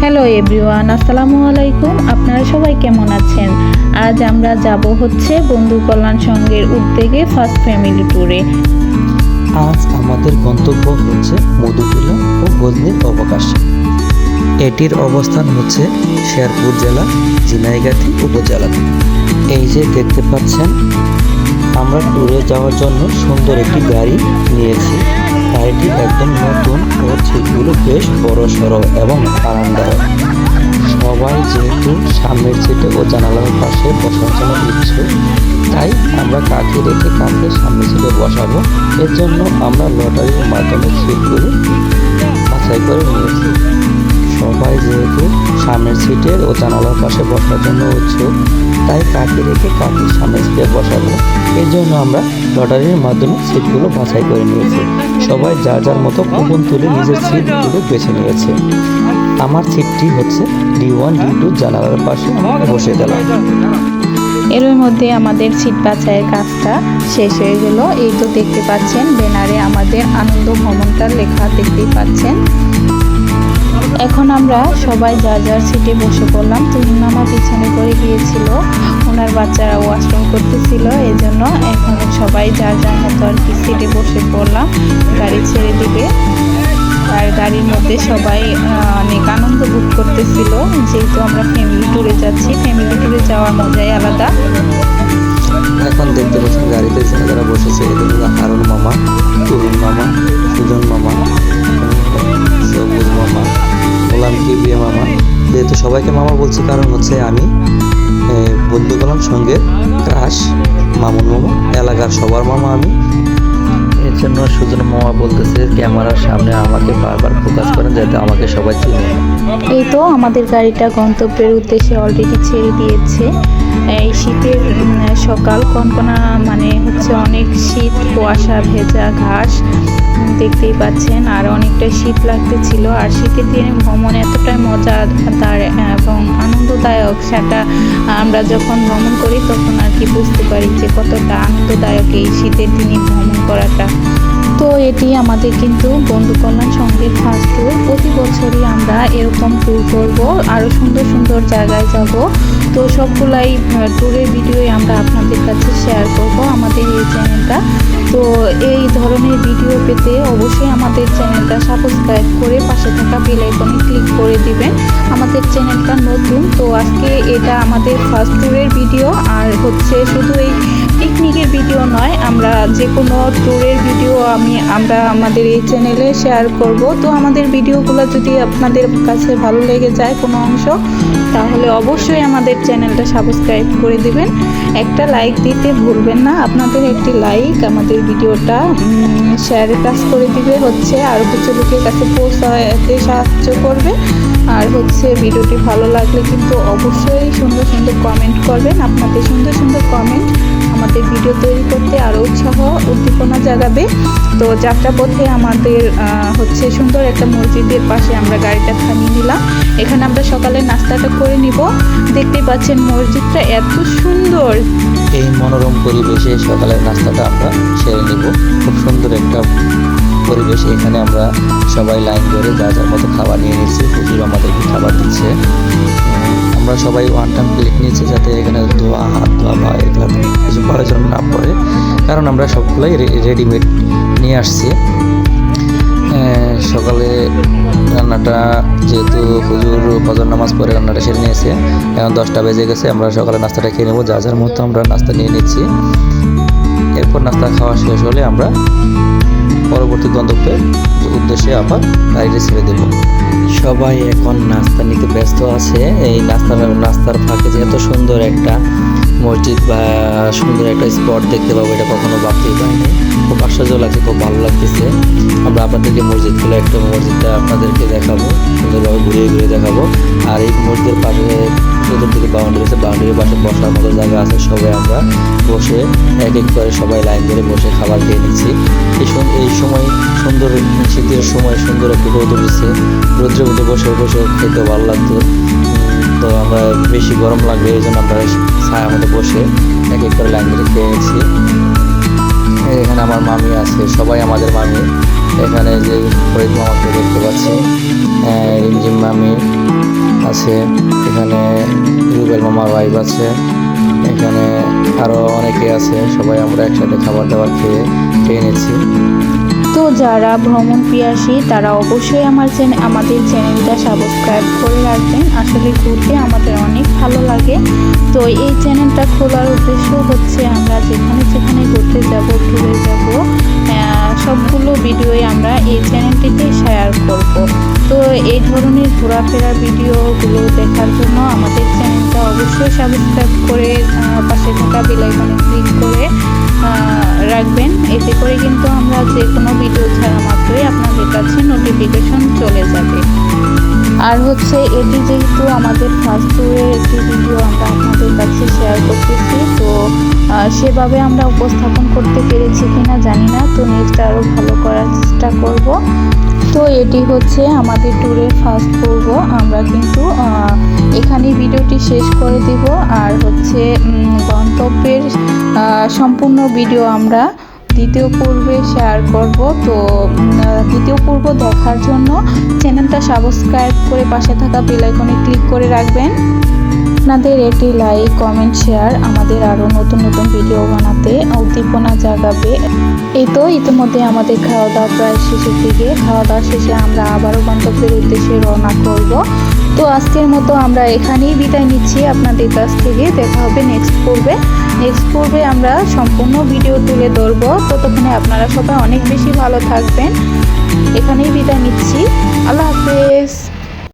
Hello everyone আসসালামু আলাইকুম। আপনারা সবাই কেমন আছেন? আজ আমরা যাব হচ্ছে বন্ধু কল্যাণ সংঘের উদ্যোগে ফার্স্ট ফ্যামিলি ট্যুরে আজ আমাদের গন্তব্য হচ্ছে মধুটিলা ও গজনীর অবকাশ। এটির অবস্থান হচ্ছে শেরপুর জেলা ঝিনাইগাতি উপজেলা। এই যে দেখতে পাচ্ছেন, আমরা ট্যুরে যাওয়ার জন্য সুন্দর একটি গাড়ি নিয়েছি। গাড়িটি একদম নতুন ও সিটগুলো বেশ বড় সড়ো এবং আরামদায়ক। সবাই যেহেতু সামনের সিটে ও জানালার পাশে বসার জন্য ইচ্ছুক তাই আমরা কাকে রেখে কাকে সামনের সিটে বসাবো। এর জন্য আমরা লটারির মাধ্যমে সিটগুলো বাছাই করে নিয়েছি। সবাই যেহেতু সামনের সিটে ও জানালার পাশে বসার জন্য উৎসুক, তাই কাকে রেখে কাকে সামনের সিটে বসাবো। এর জন্য আমরা লটারির মাধ্যমে সিটগুলো বাছাই করে নিয়েছি। সবাই যার যার মতো কুপন তুলে নিজের সিটগুলো বেছে নিয়েছে। আমার সিটটি হচ্ছে ডি ওয়ান, ডি টু জানালার পাশে বসে গেলাম এর মধ্যে আমাদের সিট বাছাইয়ের কাজটা শেষ হয়ে গেল। এই তো দেখতে পাচ্ছেন, ব্যানারে আমাদের আনন্দ ভ্রমণটার লেখা দেখতেই পাচ্ছেন। এখন আমরা সবাই যার যার সিটে বসে পড়লাম। মামা পিছনে করে গিয়েছিল। ওনার বাচ্চারা ওয়াশরুম করতেছিল। এই জন্য এখন সবাই যার যার মতো আর কি সিটে বসে পড়লাম। গাড়ি ছেড়ে দিবে। আর গাড়ির মধ্যে সবাই অনেক আনন্দ ভোগ করতেছিল। যেহেতু আমরা ফ্যামিলি ট্যুরে যাচ্ছি ফ্যামিলি ট্যুরে যাওয়ার মজাই আলাদা। এখন দেখতে পাচ্ছেন গাড়িতে যারা বসেছে, এদের মামা সুজন মামা। সবাইকে মামা বলছি কারণ হচ্ছে আমি এ, বন্ধু কলাম সঙ্গে ক্রাশ মামুন মামা এলাকার সবার মামা আমি। এর জন্য সুজন মামা বলতেছে ক্যামেরার সামনে আমাকে বারবার ফোকাস করেন যাতে আমাকে সবাই চিনে। এই তো আমাদের গাড়িটা গন্তব্যের উদ্দেশ্যে অলরেডি ছেড়ে দিয়েছে। এই শীতের সকাল কনকনা মানে হচ্ছে অনেক শীত, কুয়াশা, ভেজা ঘাস দেখতেই পাচ্ছেন। আর অনেকটা শীত লাগতেছিল। আর শীতের দিনে ভ্রমণ এতটাই মজাদার এবং আনন্দদায়ক সেটা আমরা যখন ভ্রমণ করি তখন আর কি বুঝতে পারি যে কতটা আনন্দদায়ক এই শীতের দিনে ভ্রমণ করাটা। তো এটি আমাদের কিন্তু বন্ধু কল্যাণ সঙ্গের ফার্স্ট ট্যুর প্রতি বছরই আমরা এরকম ট্যুর করব। আরও সুন্দর সুন্দর জায়গায় যাব। তো সবগুলাই ট্যুরের ভিডিওই আমরা আপনাদের কাছে শেয়ার করব আমাদের এই চ্যানেলটা তো এই ধরনের ভিডিও পেতে অবশ্যই আমাদের চ্যানেলটা সাবস্ক্রাইব করে পাশে থাকা বেল আইকনে ক্লিক করে দিবেন। আমাদের চ্যানেলটা নতুন, তো আজকে এটা আমাদের ফার্স্ট ট্যুরের ভিডিও আর হচ্ছে শুধু এই পিকনিকের ভিডিও নয়, আমরা যে কোনো ট্যুরের ভিডিও আমি, আমরা আমাদের এই চ্যানেলে শেয়ার করব। তো আমাদের ভিডিওগুলো যদি আপনাদের কাছে ভালো লেগে যায় কোনো অংশ, তাহলে অবশ্যই আমাদের চ্যানেলটা সাবস্ক্রাইব করে দিবেন। একটা লাইক দিতে ভুলবেন না, আপনাদের একটি লাইক আমাদের ভিডিওটা শেয়ারের কাজ করে দিবে। হচ্ছে আর কিছু লোকের কাছে পৌঁছাতে সাহায্য করবে। আর হচ্ছে ভিডিওটি ভালো লাগলে কিন্তু অবশ্যই সুন্দর সুন্দর কমেন্ট করবেন। আপনাদের সুন্দর সুন্দর কমেন্ট আমাদের ভিডিও তৈরি করতে আরও উৎসাহ, উদ্দীপনা জাগাবে। তো যাত্রাপথে আমাদের হচ্ছে সুন্দর একটা মসজিদের পাশে আমরা গাড়িটা থামিয়ে নিলাম। এখানে আমরা সকালে নাস্তাটা করে নিব। দেখতে পাচ্ছেন মসজিদটা এত সুন্দর। এই মনোরম পরিবেশে সকালের নাস্তাটা আমরা সেরে নিব। খুব সুন্দর একটা পরিবেশ, এখানে আমরা সবাই লাইন ধরে যা যার মতো খাবার নিয়ে নিচ্ছি। হুজুর আমাদেরকে খাবার দিচ্ছে। আমরা সবাই ওয়ান টাইম প্লেট নিয়েছি যাতে এখানে ধোয়া, হাত ধোয়া বা এগুলো কিছু প্রয়োজন না পড়ে। কারণ আমরা সবগুলোই রেডিমেড নিয়ে আসছি। সকালে রান্নাটা যেহেতু হুজুর ফজর নামাজ পরে রান্নাটা সেরে নিয়েছে, এখন দশটা বেজে গেছে, আমরা সকালে নাস্তাটা খেয়ে নেব। যা যার মতো আমরা নাস্তা নিয়ে নিচ্ছি। এরপর নাস্তা খাওয়া শেষ হলে আমরা পরবর্তী গন্তব্যের উদ্দেশ্যে আবার গাড়িটা ছেড়ে দেবো। সবাই এখন নাস্তা নিতে ব্যস্ত আছে। এই নাস্তা নাস্তার ফাঁকে যে এত সুন্দর একটা মসজিদ বা সুন্দর একটা স্পট দেখতে পাবো, এটা কখনো ভাবতেই পারিনি। খুব আশ্চর্য লাগছে, খুব ভালো লাগতেছে। আমরা আপনাদেরকে মসজিদগুলো একটা মসজিদটা আপনাদেরকে দেখাবো, সুন্দরভাবে ঘুরিয়ে ঘুরিয়ে দেখাবো। আর এই মসজিদের পাশে চতুর্দিকে বাউন্ডারি আছে বাউন্ডারির পাশে বসার মতো জায়গা আছে সবাই আমরা বসে এক এক করে সবাই লাইন ধরে বসে খাবার খেয়ে নিচ্ছি। এই সময় সুন্দর শীতের সময় সুন্দর একটু রোদ উঠেছে। রোদ্রের মধ্যে বসে বসে খেতে ভালো লাগতো। তো আমরা বেশি গরম লাগবে এই জন্য আমরা ছায়ার মধ্যে বসে এক এক করে লাইন ধরে খেয়ে নিচ্ছি। এখানে আমার মামি আছে সবাই আমাদের মামি। এখানে যে ফরিদ মামাকে দেখতে পাচ্ছি। আহ, রিমঝিম মা আছে, এখানে রুবেল মামার ভাইব আছে, এখানে আরও অনেকে আছে, সবাই আমরা একসাথে খাবার দাবার খেয়ে খেয়ে নিচ্ছি। তো যারা ভ্রমণ পিয়াসী, তারা অবশ্যই আমার চ্যানেল আমাদের চ্যানেলটা সাবস্ক্রাইব করে রাখবেন। আসলে ঘুরতে আমাদের ভালো লাগে। তো এই চ্যানেলটা খোলার উদ্দেশ্য হচ্ছে আমরা যেখানে যেখানে ঘুরতে যাব, ঘুরে যাব সবগুলো ভিডিওই আমরা এই চ্যানেলটিতে শেয়ার করব। তো এই ধরনের ঘোরাফেরা ভিডিওগুলো দেখার জন্য আমাদের চ্যানেলটা অবশ্যই সাবস্ক্রাইব করে পাশে থাকা বেলাইকনে ক্লিক করে রাখবেন। এতে করে কিন্তু আমরা যে কোনো ভিডিও ছাড়া মাত্রই আপনাদের কাছে নোটিফিকেশন চলে যাবে। আর হচ্ছে এটি যেহেতু আমাদের ফার্স্ট ট্যুরের একটি ভিডিও আমরা আপনাদের কাছে শেয়ার করতেছি, তো সেভাবে আমরা উপস্থাপন করতে পেরেছি কিনা জানি না, তো নেক্সট আরও ভালো করার চেষ্টা করব। তো এটি হচ্ছে আমাদের ট্যুরের ফার্স্ট পর্ব, আমরা কিন্তু এখানে ভিডিওটি শেষ করে দিব। আর হচ্ছে গন্তব্যের সম্পূর্ণ ভিডিও আমরা দ্বিতীয় পর্বে শেয়ার করব। তো দ্বিতীয় পর্ব দেখার জন্য চ্যানেলটা সাবস্ক্রাইব করে পাশে থাকা বেল আইকনে ক্লিক করে রাখবেন। আপনাদের একটি লাইক কমেন্ট শেয়ার আমাদের আরও নতুন নতুন ভিডিও বানাতে উদ্দীপনা জাগাবে। এই তো, ইতিমধ্যে আমাদের খাওয়া দাওয়া প্রায় শেষের দিকে। খাওয়া দাওয়া শেষে আমরা আবারও গন্তব্যের উদ্দেশ্যে রওনা করব। তো আজকের মতো আমরা এখানেই বিদায় নিচ্ছি। আপনাদের কাছ থেকে দেখা হবে নেক্সট পর্বে। নেক্সট পর্বে আমরা সম্পূর্ণ ভিডিও তুলে ধরব। ততক্ষণে আপনারা সবাই অনেক বেশি ভালো থাকবেন। এখানেই বিদায় নিচ্ছি। আল্লাহ হাফেজ।